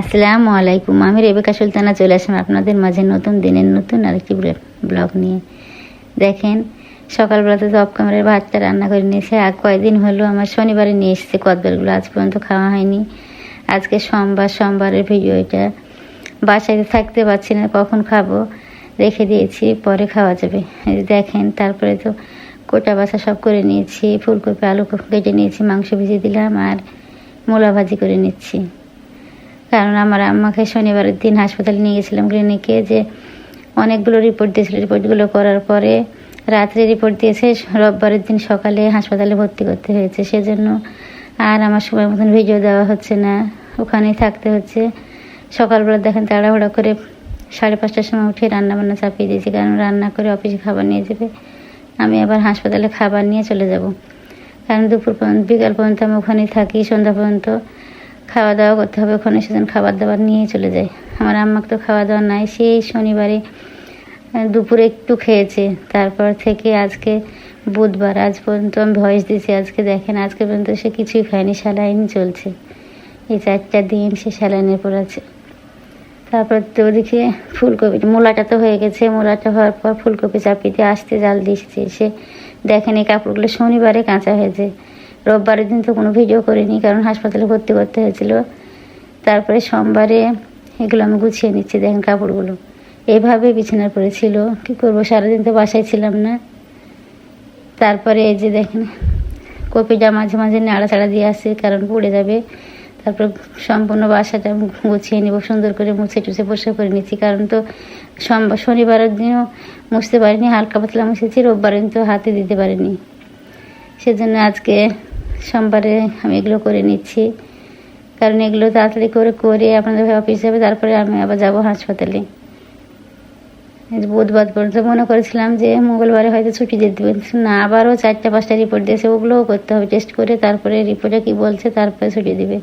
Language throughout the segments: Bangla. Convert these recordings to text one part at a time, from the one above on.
আসসালামু আলাইকুম। আমি রেবেকা সুলতানা, চলে আসলাম আপনাদের মাঝে নতুন দিনের নতুন আরেকটি ব্লগ নিয়ে। দেখেন সকালবেলাতে তো অফ ক্যামেরার ভাতটা রান্না করে নিয়েছে। আর কয়েকদিন হলো আমার শনিবারে নিয়ে এসেছে কদবেলগুলো। আজ পর্যন্ত খাওয়া হয়নি। আজকে সোমবার, সোমবারের ভিডিও এটা। বাসায় থাকতে পারছি না, কখন খাব? রেখে দিয়েছি, পরে খাওয়া যাবে। দেখেন, তারপরে তো কোটা বাসা সব করে নিয়েছি। ফুলকপি আলু কেটে নিয়েছি, মাংস ভেজে দিলাম, আর মূলা ভাজি করে নিচ্ছি। কারণ আমার আম্মাকে শনিবারের দিন হাসপাতালে নিয়ে গেছিলাম ক্লিনিকে যে অনেকগুলো রিপোর্ট দিয়েছিল। রিপোর্টগুলো করার পরে রাত্রে রিপোর্ট দিয়েছে, রোববারের দিন সকালে হাসপাতালে ভর্তি করতে হয়েছে। সেজন্য আর আমার সময় মতন ভিডিও দেওয়া হচ্ছে না, ওখানেই থাকতে হচ্ছে। সকালবেলা দেখেন তাড়াহুড়া করে সাড়ে পাঁচটার সময় উঠে রান্না বান্না চাপিয়ে দিয়েছি, কারণ রান্না করে অফিসে খাবার নিয়ে যাবে। আমি আবার হাসপাতালে খাবার নিয়ে চলে যাব। কারণ দুপুর পর্যন্ত, বিকাল পর্যন্ত আমি ওখানেই থাকি, সন্ধ্যা পর্যন্ত। খাওয়া দাওয়া করতে হবে, ওখানে সেদিন খাবার দাবার নিয়ে চলে যায় আমার আম্মাকে তো খাওয়া দাওয়া নাই সেই শনিবারে দুপুরে একটু খেয়েছে। তারপর থেকে আজকে বুধবার, আজ পর্যন্ত আমি ভয়েস দিয়েছি, আজকে দেখেন, আজকে পর্যন্ত সে কিছুই খায়নি স্যালাইন চলছে। এই চারটা দিন সে স্যালাইনের পর আছে। তারপর তো ওদিকে ফুলকপি, মূলাটা তো হয়ে গেছে, মূলাটা হওয়ার পর ফুলকপি চাপিতে আসতে জাল দিচ্ছে সে দেখেন এই কাপড়গুলো শনিবারে কাঁচা হয়েছে। রোববারের দিন তো কোনো ভিডিও করিনি, কারণ হাসপাতালে ভর্তি করতে হয়েছিল। তারপরে সোমবারে এগুলো আমি গুছিয়ে নিচ্ছি, দেখেন কাপড়গুলো। এভাবে বিছানার পরে ছিল কী করব, সারাদিন তো বাসায় ছিলাম না। তারপরে এই যে দেখেন, কপিটা মাঝে মাঝে নাড়াচাড়া দিয়ে আসে, কারণ পড়ে যাবে। তারপর সম্পূর্ণ বাসাটা গুছিয়ে নেব, সুন্দর করে মুছে টুছে পরিষ্কার করে নিচ্ছি, কারণ তো সোমবার, শনিবারের দিনও মুছতে পারিনি, হালকা পাতলা মুছেছি, রোববারের দিন তো হাতে দিতে পারিনি। সেজন্য আজকে সোমবারে আমি এগুলো করে নিচ্ছি। কারণ এগুলো তাড়াতাড়ি করে করে আপনাদের অফিস যাবে, তারপরে আমি আবার যাব হাসপাতালে। বুধবার পর্যন্ত মনে করেছিলাম যে মঙ্গলবারে হয়তো ছুটি দিয়ে দেবেন। না, আবারও চারটা, পাঁচটা রিপোর্ট দিয়েছে, ওগুলোও করতে হবে টেস্ট করে তারপরে রিপোর্টে কি বলছে তারপরে ছুটি দেবে।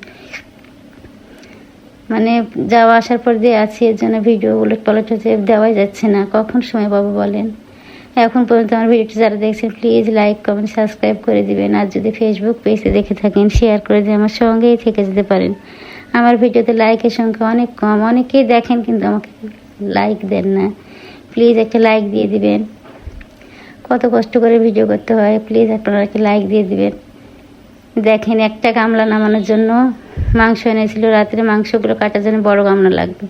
মানে যাওয়া আসার পর দিয়ে আছি, এর জন্য ভিডিও উলট পালট হচ্ছে দেওয়াই যাচ্ছে না। কখন সময় পাবো বলেন? এখন পর্যন্ত আমার ভিডিওটি যারা দেখছেন প্লিজ লাইক কমেন্ট সাবস্ক্রাইব করে দিবেন। আর যদি ফেসবুক পেজে দেখে থাকেন শেয়ার করে দিয়ে আমার সঙ্গেই থেকে যেতে পারেন। আমার ভিডিওতে লাইকের সংখ্যা অনেক কম। অনেকেই দেখেন কিন্তু আমাকে লাইক দেন না। প্লিজ একটা লাইক দিয়ে দিবেন। কত কষ্ট করে ভিডিও করতে হয়। প্লিজ আপনারা একটা লাইক দিয়ে দিবেন। দেখেন একটা গামলা নামানোর জন্য মাংস এনেছিল। রাত্রে মাংসগুলো কাটার জন্য বড় গামলা লাগবে।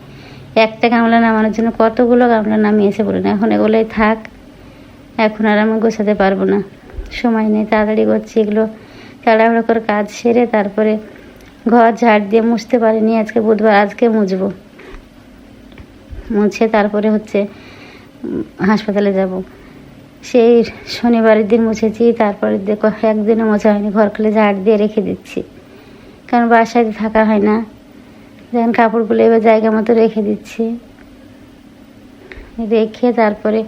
একটা গামলা নামানোর জন্য কতগুলো গামলা নামিয়েছে বলুন। এখন এগুলোই থাক। এখন আর আমি গোছাতে পারব না। সময় নেই, তাড়াতাড়ি করছি এগুলো। তাড়াহুড়ো করে কাজ সেরে তারপরে ঘর ঝাড় দিয়ে মুছতে পারিনি, আজকে বুধবার, আজকে মুছবো। মুছে তারপরে হচ্ছে হাসপাতালে যাব। সেই শনিবারের দিন মুছেছি, তারপরে একদিনও মোছা হয়নি, ঘর খুলে ঝাড় দিয়ে রেখে দিচ্ছি। কারণ বাসায় থাকা হয় না। যেমন কাপড়গুলো এবার জায়গা মতো রেখে দিচ্ছি। রেখে তারপরে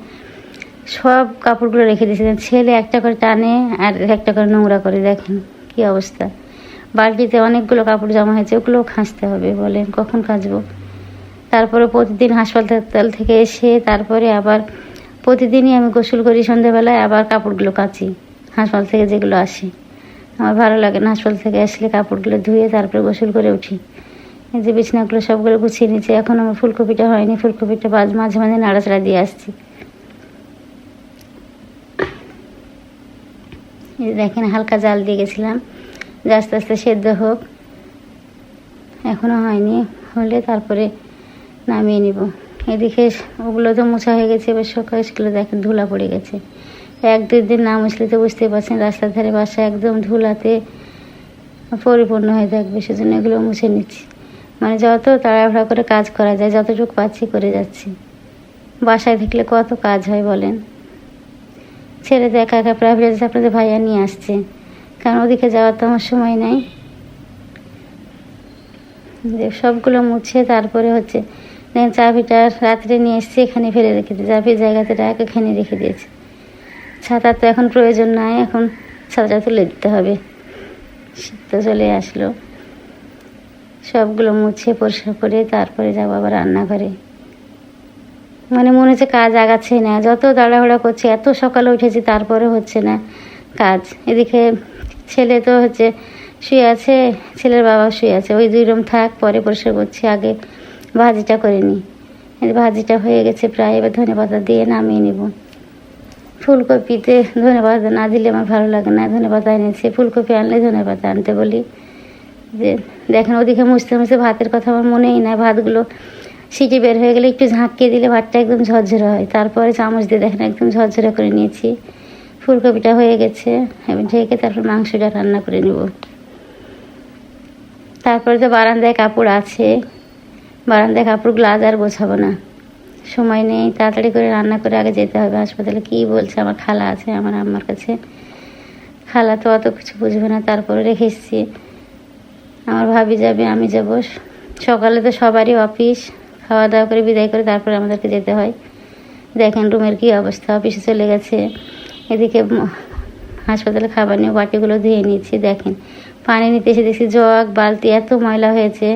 সব কাপড়গুলো রেখে দিয়েছি। দেখেন ছেলে একটা করে টানে আর একটা করে নোংরা করে দেখেন কি অবস্থা। বালতিতে অনেকগুলো কাপড় জমা হয়েছে, ওগুলোও খাঁচতে হবে বলেন, কখন কাচবো তারপরে প্রতিদিন হাসপাতাল থেকে এসে তারপরে আবার প্রতিদিনই আমি গোসল করি সন্ধ্যেবেলায় আবার কাপড়গুলো কাচি, হাসপাতাল থেকে যেগুলো আসে। আমার ভালো লাগে না হাসপাতাল থেকে আসলে কাপড়গুলো ধুয়ে তারপরে গোসল করে উঠি। এই যে বিছনাগুলো সবগুলো গুছিয়ে নিচ্ছি এখন আমার ফুলকপিটা হয়নি, ফুলকপিটা মাঝে মাঝে নাড়াচাড়া দিয়ে আসছি এই যে দেখেন হালকা জাল দিয়ে গেছিলাম। যে আস্তে আস্তে সেদ্ধ হোক। এখনও হয়নি, হলে তারপরে নামিয়ে নিব। এদিকে ওগুলো তো মোছা হয়ে গেছে, এবার সকালে সেগুলো দেখেন ধুলা পড়ে গেছে। এক দুই দিন না মুছলে তো বুঝতেই পারছেন, রাস্তার ধারে বাসা একদম ধুলাতে পরিপূর্ণ হয়ে থাকবে, সেজন্য এগুলো মুছে নিচ্ছি। মানে যত তাড়াহুড়া করে কাজ করা যায়, যতটুকু পাচ্ছি করে যাচ্ছি। বাসায় থাকলে কত কাজ হয় বলেন? ছেড়ে একা একা প্রাইভেট আপনাদের ভাইয়া নিয়ে আসছে। কারণ ওদিকে যাওয়ার তো আমার সময় নাই। সবগুলো মুছে তারপরে হচ্ছে দেখেন চাবিটা রাত্রে নিয়ে এসেছি, এখানে ফেলে রেখে দিয়েছি চাবির জায়গাতে রাখ, এখানে রেখে দিয়েছে। ছাতার তো এখন প্রয়োজন নাই, এখন ছাতাটা তুলে দিতে হবে। শীত তো চলে আসলো। সবগুলো মুছে পরিষ্কার করে তারপরে যাব আবার রান্নাঘরে। মানে মনে হচ্ছে কাজ আগাচ্ছে না। যত তাড়াহুড়া করছে, এত সকালে উঠেছি, তারপরে হচ্ছে না কাজ। এদিকে ছেলে তো হচ্ছে শুয়ে আছে, ছেলের বাবা শুয়ে আছে। ওই দুই রুম থাক, পরে পরিষ্কার করছি। আগে ভাজিটা করে নিই। ভাজিটা হয়ে গেছে প্রায়, এবার ধনে পাতা দিয়ে নামিয়ে নেব। ফুলকপিতে ধনে পাতা না দিলে আমার ভালো লাগে না। ধনে পাতা এনেছে, ফুলকপি আনলে ধনে পাতা আনতে বলি। যে দেখেন, ওদিকে মুছতে মুছতে ভাতের কথা আমার মনেই নাই। ভাতগুলো সিটি বের হয়ে গেলে একটু ঝাঁকিয়ে দিলে ভাতটা একদম ঝরঝরে হয়। তারপরে চামচ দিয়ে দেখেন একদম ঝরঝরে করে নিয়েছি। ফুলকপিটা হয়ে গেছে এবার ঢেকে তারপর মাংসটা রান্না করে নেব। তারপরে তো বারান্দায় কাপড় আছে। বারান্দায় কাপড়গুলো আজ আর গোছাবো না। সময় নেই, তাড়াতাড়ি করে রান্না করে আগে যেতে হবে। হাসপাতালে কী বলছে? আমার খালা আছে, আমার আম্মার কাছে। খালা তো অত কিছু বুঝবে না, তারপরে রেখে এসেছি। আমার ভাবি যাবে, আমি যাব। সকালে তো সবারই অফিস। খাওয়া দাওয়া করে, বিদায় করে তারপরে আমাদেরকে যেতে হয়। দেখেন রুমের কী অবস্থা, অফিসে চলে গেছে। এদিকে হাসপাতালে খাবার নিয়ে বাটিগুলো ধুয়ে নিয়েছি, দেখেন। পানি নিতে এসে দেখছি জগ, বালতি, এত ময়লা হয়েছে।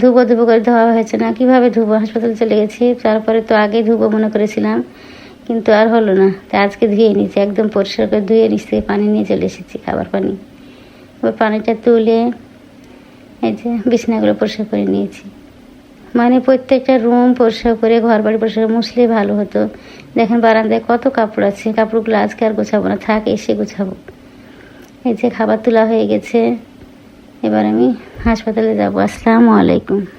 ধুবো ধুবো করে ধোয়া হয়েছে না, কীভাবে ধুবো? হাসপাতালে চলে গেছি, তারপরে তো আগে ধুবো মনে করেছিলাম, কিন্তু আর হলো না। তাই আজকে ধুয়ে নিয়েছি, একদম পরিষ্কার করে ধুয়ে নিচ্ছি পানি নিয়ে চলে এসেছি খাবার পানি। ওই পানিটা তুলে, এই যে বিছনাগুলো পরিষ্কার করে নিয়েছি। মানে প্রত্যেকটা রুম পরিষ্কার করে ঘর বাড়ি পরিষ্কার করে মুছলে ভালো হতো। দেখেন বারান্দায় কত কাপড় আছে। কাপড়গুলো আজকে আর গোছাবো না, থাক, এসে গোছাবো। এই যে খাবার তোলা হয়ে গেছে। এবার আমি হাসপাতালে যাব। আসসালামু আলাইকুম।